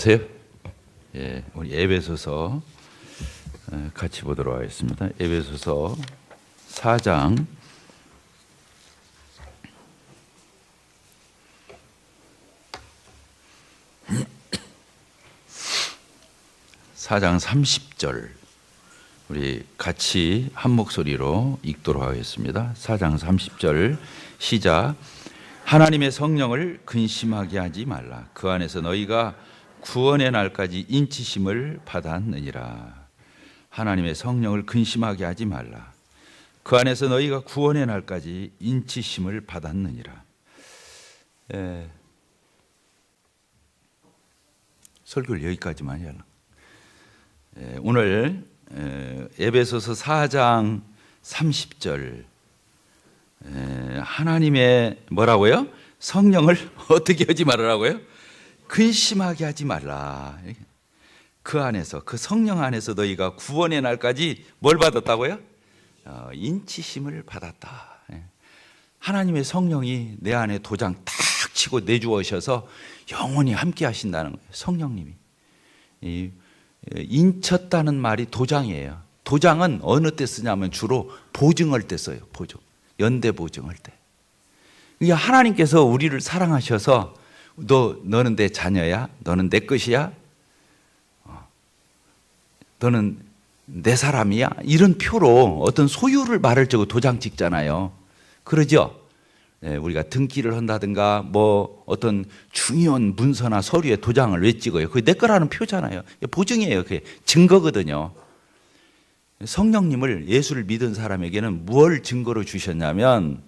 안녕하세요. 예, 우리 에베소서 어, 같이 보도록 하겠습니다. 에베소서 4장 사장 30절 우리 같이 한 목소리로 읽도록 하겠습니다. 4장 30절 시작 하나님의 성령을 근심하게 하지 말라. 그 안에서 너희가 구원의 날까지 인치심을 받았느니라. 하나님의 성령을 근심하게 하지 말라. 그 안에서 너희가 구원의 날까지 인치심을 받았느니라. 에, 설교를 여기까지만 해야 에, 오늘 에, 에베소서 4장 30절 에, 하나님의 뭐라고요? 성령을 어떻게 하지 말으라고요? 근심하게 하지 말라. 그 안에서 그 성령 안에서 너희가 구원의 날까지 뭘 받았다고요? 어, 인치심을 받았다. 예. 하나님의 성령이 내 안에 도장 탁 치고 내주어셔서 영원히 함께 하신다는 거예요. 성령님이. 이, 예, 인쳤다는 말이 도장이에요. 도장은 어느 때 쓰냐면 주로 보증할 때 써요. 보증. 연대 보증할 때. 이게 하나님께서 우리를 사랑하셔서 너 너는 내 자녀야, 너는 내 것이야, 어, 너는 내 사람이야 이런 표로 어떤 소유를 말을 적고 도장 찍잖아요. 그러죠? 네, 우리가 등기를 한다든가 뭐 어떤 중요한 문서나 서류에 도장을 왜 찍어요? 그게 내 거라는 표잖아요. 보증이에요. 그게 증거거든요. 성령님을 예수를 믿은 사람에게는 무엇을 증거로 주셨냐면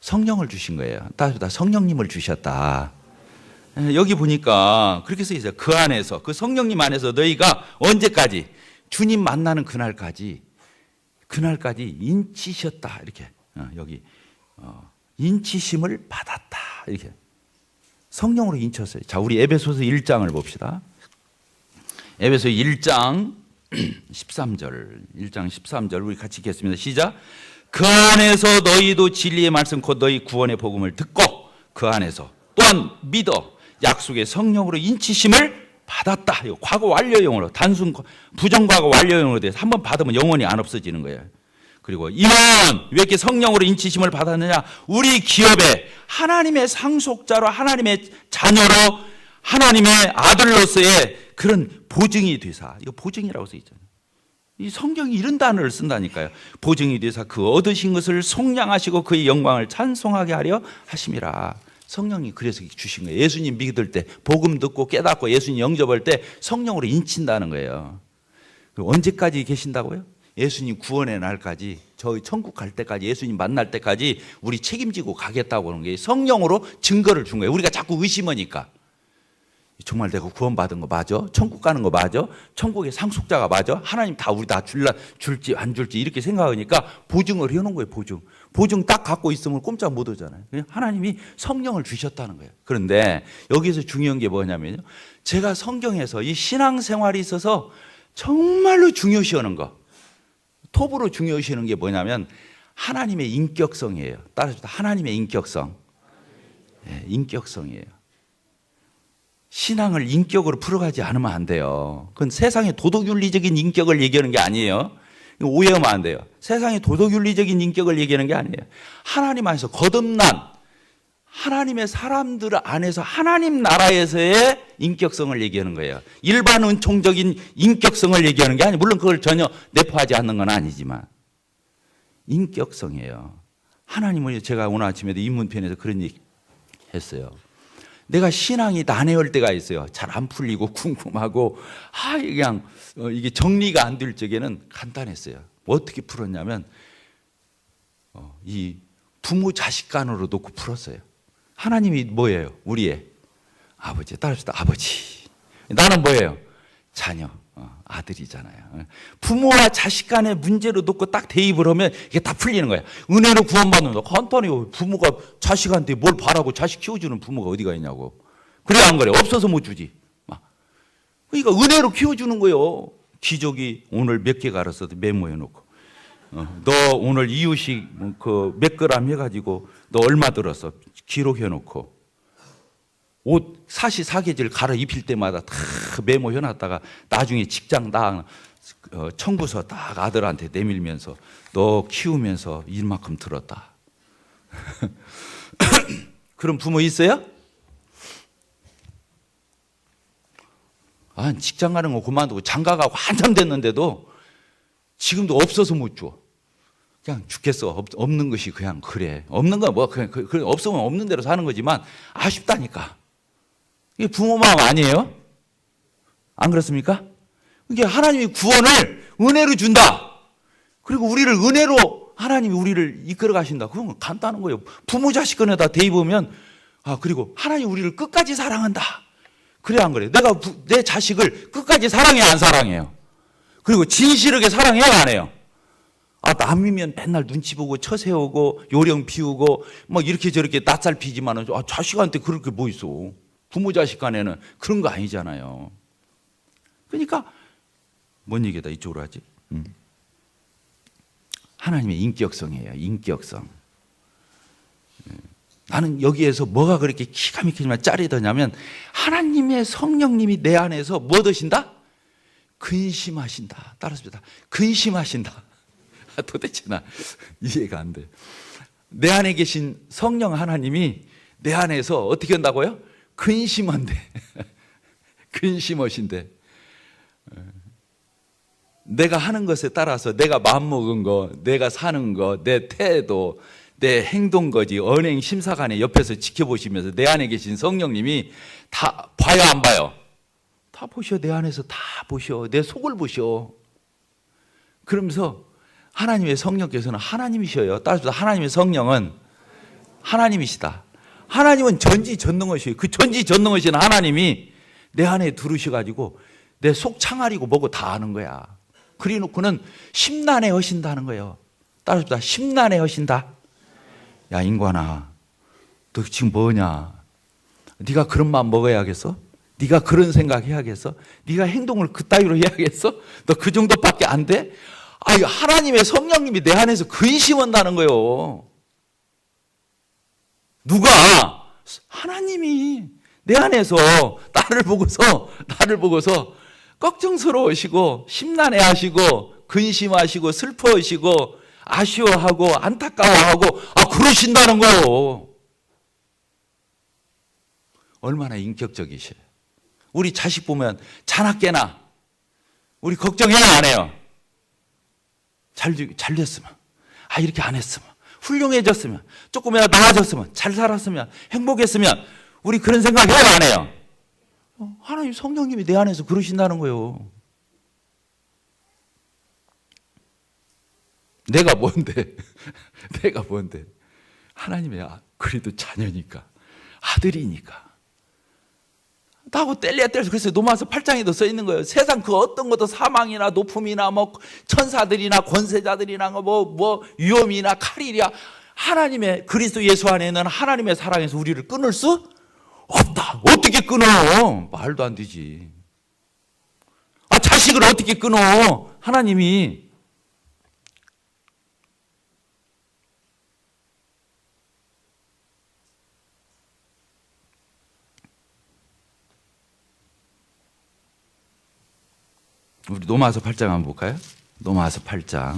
성령을 주신 거예요. 따지다 성령님을 주셨다. 예, 여기 보니까 그렇게 써 있어요. 그 안에서 그 성령님 안에서 너희가 언제까지 주님 만나는 그날까지 그날까지 인치셨다 이렇게 어, 여기 어, 인치심을 받았다 이렇게 성령으로 인쳤어요. 자 우리 에베소서 1장을 봅시다. 에베소 1장 13절 1장 13절 우리 같이 읽겠습니다. 시작. 그 안에서 너희도 진리의 말씀 곧 너희 구원의 복음을 듣고 그 안에서 또한 믿어 약속의 성령으로 인치심을 받았다. 이거 과거 완료형으로 단순 부정과거 완료형으로 돼서 한번 받으면 영원히 안 없어지는 거예요. 그리고 이는 왜 이렇게 성령으로 인치심을 받았느냐? 우리 기업에 하나님의 상속자로 하나님의 자녀로 하나님의 아들로서의 그런 보증이 되사. 이거 보증이라고 써 있잖아요. 이 성경이 이런 단어를 쓴다니까요. 보증이 되사 그 얻으신 것을 속량하시고 그의 영광을 찬송하게 하려 하심이라. 성령이 그래서 주신 거예요. 예수님 믿을 때 복음 듣고 깨닫고 예수님 영접할 때 성령으로 인친다는 거예요. 언제까지 계신다고요? 예수님 구원의 날까지 저희 천국 갈 때까지 예수님 만날 때까지 우리 책임지고 가겠다고 하는 게 성령으로 증거를 준 거예요. 우리가 자꾸 의심하니까 정말 내가 구원받은 거 맞아? 천국 가는 거 맞아? 천국의 상속자가 맞아? 하나님 다 우리 다 줄라 줄지 안 줄지 이렇게 생각하니까 보증을 해놓은 거예요. 보증. 보증 딱 갖고 있으면 꼼짝 못 하잖아요. 하나님이 성령을 주셨다는 거예요. 그런데 여기서 중요한 게 뭐냐면요. 제가 성경에서 이 신앙생활이 있어서 정말로 중요시하는 거. 톱으로 중요시하는 게 뭐냐면 하나님의 인격성이에요. 따라서 하나님의 인격성. 네, 인격성이에요. 신앙을 인격으로 풀어가지 않으면 안 돼요. 그건 세상의 도덕윤리적인 인격을 얘기하는 게 아니에요. 오해하면 안 돼요. 세상의 도덕윤리적인 인격을 얘기하는 게 아니에요. 하나님 안에서 거듭난 하나님의 사람들 안에서 하나님 나라에서의 인격성을 얘기하는 거예요. 일반 은총적인 인격성을 얘기하는 게 아니에요. 물론 그걸 전혀 내포하지 않는 건 아니지만 인격성이에요. 하나님을 제가 오늘 아침에도 입문편에서 그런 얘기 했어요. 내가 신앙이 난해할 때가 있어요. 잘 안 풀리고 궁금하고 아 그냥 어, 이게 정리가 안 될 적에는 간단했어요. 어떻게 풀었냐면 어, 이 부모 자식 간으로 놓고 풀었어요. 하나님이 뭐예요? 우리의 아버지. 따라합시다. 아버지. 나는 뭐예요? 자녀. 어, 아들이잖아요. 부모와 자식 간의 문제로 놓고 딱 대입을 하면 이게 다 풀리는 거야. 은혜로 구원받는다. 간단히 부모가 자식한테 뭘 바라고 자식 키워주는 부모가 어디가 있냐고. 그래 안 그래? 없어서 못 주지. 그러니까 은혜로 키워주는 거예요. 기적이 오늘 몇개 갈았어도 메모해 놓고. 어, 너 오늘 이유식 그몇 그램 해가지고 너 얼마 들었어? 기록해 놓고. 옷 사시 사계절 갈아 입힐 때마다 다 메모해 놨다가 나중에 직장 딱 어, 청구서 딱 아들한테 내밀면서 너 키우면서 이만큼 들었다. 그런 부모 있어요? 아, 직장 가는 거 그만두고 장가 가고 한참 됐는데도 지금도 없어서 못 줘. 그냥 죽겠어. 없, 없는 것이 그냥 그래. 없는 건 뭐, 그냥, 그, 그, 없으면 없는 대로 사는 거지만 아쉽다니까. 이게 부모 마음 아니에요? 안 그렇습니까? 이게 하나님이 구원을 은혜로 준다. 그리고 우리를 은혜로 하나님이 우리를 이끌어 가신다. 그건 간단한 거예요. 부모 자식 간에다 대입으면 아, 그리고 하나님 우리를 끝까지 사랑한다. 그래 안 그래? 내가 부, 내 자식을 끝까지 사랑해 안 사랑해요? 그리고 진실하게 사랑해요 안 해요? 아, 남이면 맨날 눈치 보고 처 세우고 요령 피우고 막 이렇게 저렇게 낯살 피지만은 아, 자식한테 그럴 게 뭐 있어? 부모 자식 간에는 그런 거 아니잖아요. 그러니까 뭔 얘기다 이쪽으로 하지? 음. 하나님의 인격성이에요. 인격성. 예. 나는 여기에서 뭐가 그렇게 기가 막히지만 짜리더냐면 하나님의 성령님이 내 안에서 뭐 드신다? 근심하신다. 따라습니다. 근심하신다. 도대체 나 이해가 안 돼. 내 안에 계신 성령 하나님이 내 안에서 어떻게 한다고요? 근심한데. 근심하신데. 내가 하는 것에 따라서 내가 마음먹은 거, 내가 사는 거, 내 태도, 내 행동 거지 언행 심사관에 옆에서 지켜보시면서 내 안에 계신 성령님이 다 봐요 안 봐요? 다 보셔 내 안에서 다 보셔 내 속을 보셔 그러면서 하나님의 성령께서는 하나님이셔요 따라서 하나님의 성령은 하나님이시다 하나님은 전지전능하셔요 그 전지전능하신 하나님이 내 안에 들으셔가지고 내 속 창아리고 뭐고 다 아는 거야 그리 놓고는 심란해 하신다는 거예요 따라서 심란해 하신다 야 인관아 너 지금 뭐냐 네가 그런 마음 먹어야겠어? 네가 그런 생각 해야겠어? 네가 행동을 그따위로 해야겠어? 너 그 정도밖에 안 돼? 아, 하나님의 성령님이 내 안에서 근심한다는 거예요. 누가? 하나님이 내 안에서 나를 보고서 나를 보고서 걱정스러우시고 심란해하시고 근심하시고 슬퍼하시고 아쉬워하고 안타까워하고 아 그러신다는 거예요. 얼마나 인격적이셔요. 우리 자식 보면 자나 깨나 우리 걱정해야 안 해요. 잘, 잘 됐으면 아 이렇게 안 했으면 훌륭해졌으면 조금이라도 나아졌으면 잘 살았으면 행복했으면 우리 그런 생각 해야 안 해요. 어, 하나님 성령님이 내 안에서 그러신다는 거예요. 내가 뭔데? 내가 뭔데? 하나님의 아, 그래도 자녀니까 아들이니까 나하고 뗄래야 뗄 수 그래서 노마서 8장에도 써 있는 거예요. 세상 그 어떤 것도 사망이나 높음이나 뭐 천사들이나 권세자들이나 뭐뭐 뭐 위험이나 칼이랴 하나님의 그리스도 예수 안에는 하나님의 사랑에서 우리를 끊을 수 없다. 어떻게 끊어? 말도 안 되지. 아 자식을 어떻게 끊어? 하나님이 우리 노마서 8장 한번 볼까요? 노마서 8장.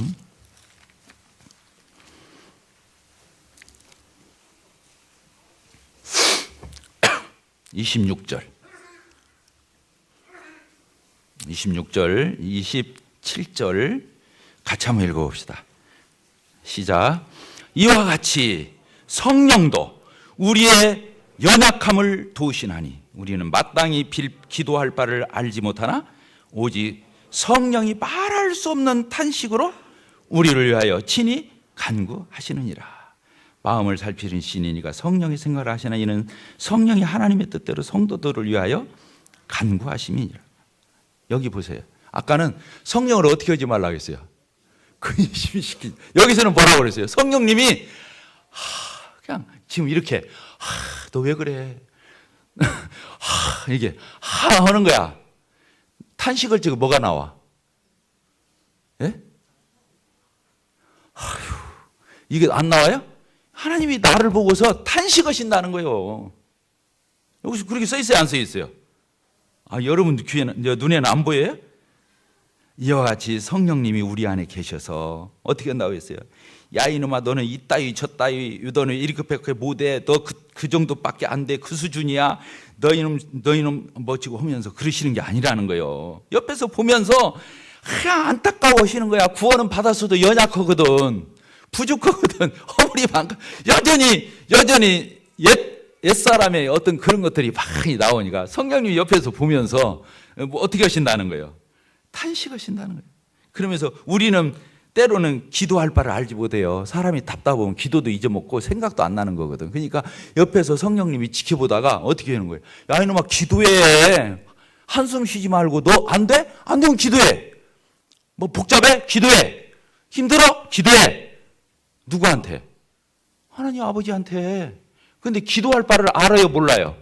(26절) 26절, 27절 같이 한번 읽어봅시다. 시작. 이와 같이 성령도 우리의 연약함을 도우시나니 우리는 마땅히 기도할 바를 알지 못하나 오직 성령이 말할 수 없는 탄식으로 우리를 위하여 친히 간구하시느니라. 마음을 살피는 신이니가 성령의 생각을 하시나 이는 성령이 하나님의 뜻대로 성도들을 위하여 간구하심이니라. 여기 보세요. 아까는 성령을 어떻게 하지 말라 했어요? 근심이 시키. 여기서는 뭐라고 그랬어요? 성령님이 하, 그냥 지금 이렇게 너 왜 그래? 하, 이게 하 하는 거야. 탄식을 찍어 뭐가 나와? 예? 아휴, 이게 안 나와요? 하나님이 나를 보고서 탄식하신다는 거예요. 여기서 그렇게 써 있어요, 안 써 있어요? 아, 여러분 귀에는 저 눈에는 안 보여요? 이와 같이 성령님이 우리 안에 계셔서 어떻게 했어요? 야 이놈아 너는 이 따위 저 따위 너는 이렇게 못해 너 그 그 정도밖에 안 돼. 그 수준이야. 너 이놈 너 이놈 멋지고 하면서 그러시는 게 아니라는 거예요. 옆에서 보면서 그냥 안타까워 하시는 거야. 구원은 받았어도 연약하거든. 부족하거든. 허물이 많고. 여전히 여전히 옛 옛사람의 어떤 그런 것들이 많이 나오니까 성령님 옆에서 보면서 뭐 어떻게 하신다는 거예요? 탄식하신다는 거예요. 그러면서 우리는 때로는 기도할 바를 알지 못해요. 사람이 답답하면 기도도 잊어먹고 생각도 안 나는 거거든. 그러니까 옆에서 성령님이 지켜보다가 어떻게 하는 거예요? 야, 이놈아, 기도해. 한숨 쉬지 말고 너 안 돼? 안 되면 기도해. 뭐 복잡해? 기도해. 힘들어? 기도해. 누구한테? 하나님 아버지한테. 근데 기도할 바를 알아요, 몰라요?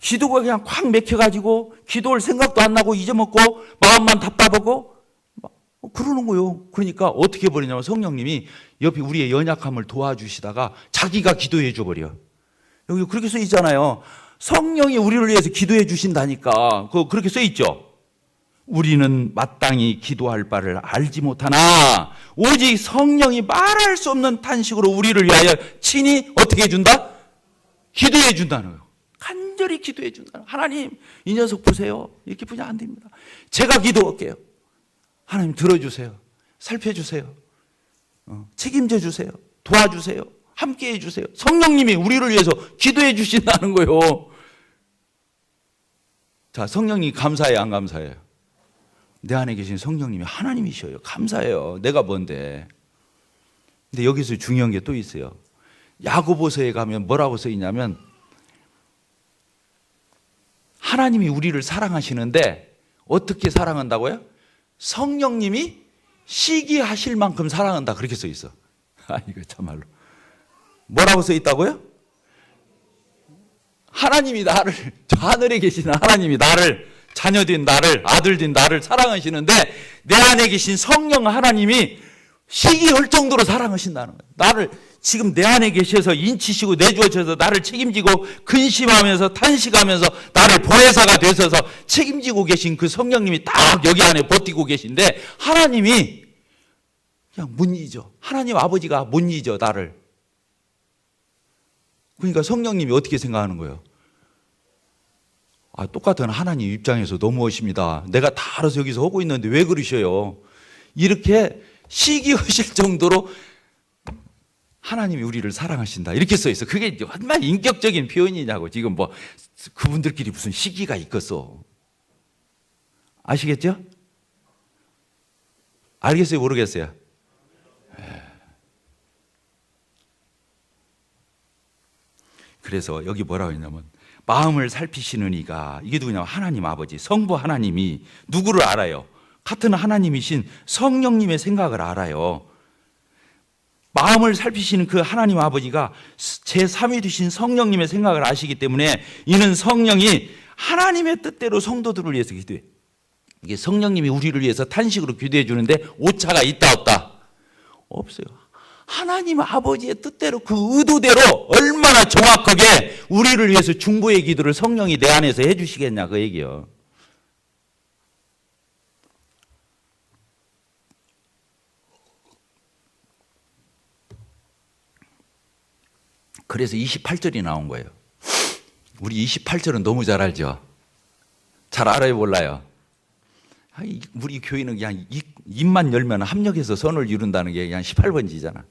기도가 그냥 콱 맥혀가지고 기도할 생각도 안 나고 잊어먹고 마음만 답답하고 어, 그러는 거요. 그러니까 어떻게 버리냐면 성령님이 옆에 우리의 연약함을 도와주시다가 자기가 기도해 줘 버려. 여기 그렇게 써 있잖아요. 성령이 우리를 위해서 기도해 주신다니까. 그 그렇게 써 있죠. 우리는 마땅히 기도할 바를 알지 못하나 오직 성령이 말할 수 없는 탄식으로 우리를 위하여 친히 어떻게 해 준다? 기도해 준다는 거예요. 간절히 기도해 준다. 하나님, 이 녀석 보세요. 이렇게 보면 안 됩니다. 제가 기도할게요. 하나님 들어주세요. 살펴주세요. 어, 책임져 주세요. 도와주세요. 함께 해주세요. 성령님이 우리를 위해서 기도해 주신다는 거예요. 자, 성령님 감사해요, 안 감사해요? 내 안에 계신 성령님이 하나님이셔요. 감사해요. 내가 뭔데. 근데 여기서 중요한 게 또 있어요. 야고보서에 가면 뭐라고 써 있냐면 하나님이 우리를 사랑하시는데 어떻게 사랑한다고요? 성령님이 시기하실 만큼 사랑한다. 그렇게 써 있어. 아, 이거 참말로. 뭐라고 써 있다고요? 하나님이 나를, 저 하늘에 계시는 하나님이 나를, 자녀된 나를, 아들된 나를 사랑하시는데, 내 안에 계신 성령 하나님이 시기할 정도로 사랑하신다는 거예요. 나를, 지금 내 안에 계셔서 인치시고 내주어져서 나를 책임지고 근심하면서 탄식하면서 나를 보혜사가 되셔서 책임지고 계신 그 성령님이 딱 여기 안에 버티고 계신데 하나님이 그냥 못 잊어. 하나님 아버지가 못 잊어 나를. 그러니까 성령님이 어떻게 생각하는 거예요? 아, 똑같은 하나님 입장에서 너무하십니다. 내가 다 알아서 여기서 하고 있는데 왜 그러셔요? 이렇게 시기하실 정도로 하나님이 우리를 사랑하신다. 이렇게 써 있어. 그게 정말 인격적인 표현이냐고. 지금 뭐 그분들끼리 무슨 시기가 있겠어. 아시겠죠? 알겠어요? 모르겠어요? 예. 그래서 여기 뭐라고 했냐면 마음을 살피시는 이가 이게 누구냐면 하나님 아버지 성부 하나님이 누구를 알아요? 같은 하나님이신 성령님의 생각을 알아요. 마음을 살피시는 그 하나님 아버지가 제3위 되신 성령님의 생각을 아시기 때문에 이는 성령이 하나님의 뜻대로 성도들을 위해서 기도해. 이게 성령님이 우리를 위해서 탄식으로 기도해 주는데 오차가 있다 없다? 없어요. 하나님 아버지의 뜻대로 그 의도대로 얼마나 정확하게 우리를 위해서 중보의 기도를 성령이 내 안에서 해 주시겠냐 그 얘기요. 그래서 28절이 나온 거예요. 우리 28절은 너무 잘 알죠? 잘 알아요, 몰라요? 우리 교회는 그냥 입만 열면 합력해서 선을 이룬다는 게 그냥 18번지잖아.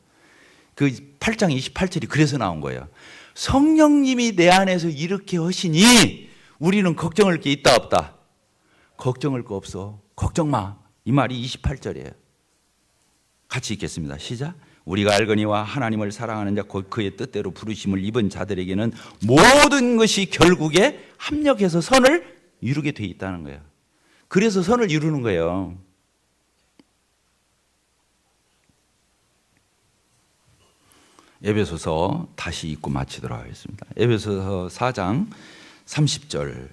그 8장 28절이 그래서 나온 거예요. 성령님이 내 안에서 이렇게 하시니 우리는 걱정할 게 있다 없다. 걱정할 거 없어. 걱정 마. 이 말이 28절이에요. 같이 읽겠습니다. 시작. 우리가 알거니와 하나님을 사랑하는 자 곧 그의 뜻대로 부르심을 입은 자들에게는 모든 것이 결국에 합력해서 선을 이루게 돼 있다는 거예요. 그래서 선을 이루는 거예요. 에베소서 다시 읽고 마치도록 하겠습니다. 에베소서 4장 30절.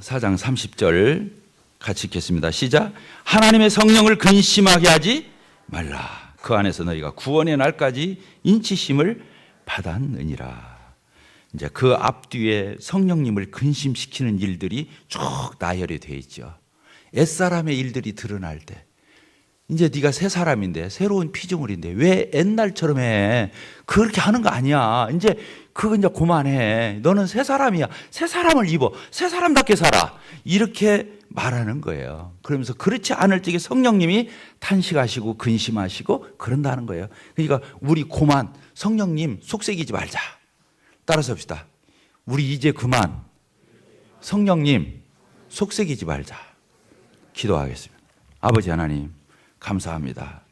4장 30절 같이 읽겠습니다. 시작. 하나님의 성령을 근심하게 하지 말라. 그 안에서 너희가 구원의 날까지 인치심을 받았느니라. 이제 그 앞뒤에 성령님을 근심시키는 일들이 쭉 나열이 돼 있죠. 옛사람의 일들이 드러날 때 이제 네가 새 사람인데 새로운 피조물인데 왜 옛날처럼 해? 그렇게 하는 거 아니야. 이제 그거 이제 그만해. 너는 새 사람이야. 새 사람을 입어. 새 사람답게 살아. 이렇게 말하는 거예요. 그러면서 그렇지 않을 적에 성령님이 탄식하시고 근심하시고 그런다는 거예요. 그러니까 우리 고만 성령님 속색이지 말자. 따라서 합시다. 우리 이제 그만 성령님 속색이지 말자. 기도하겠습니다. 아버지 하나님 감사합니다.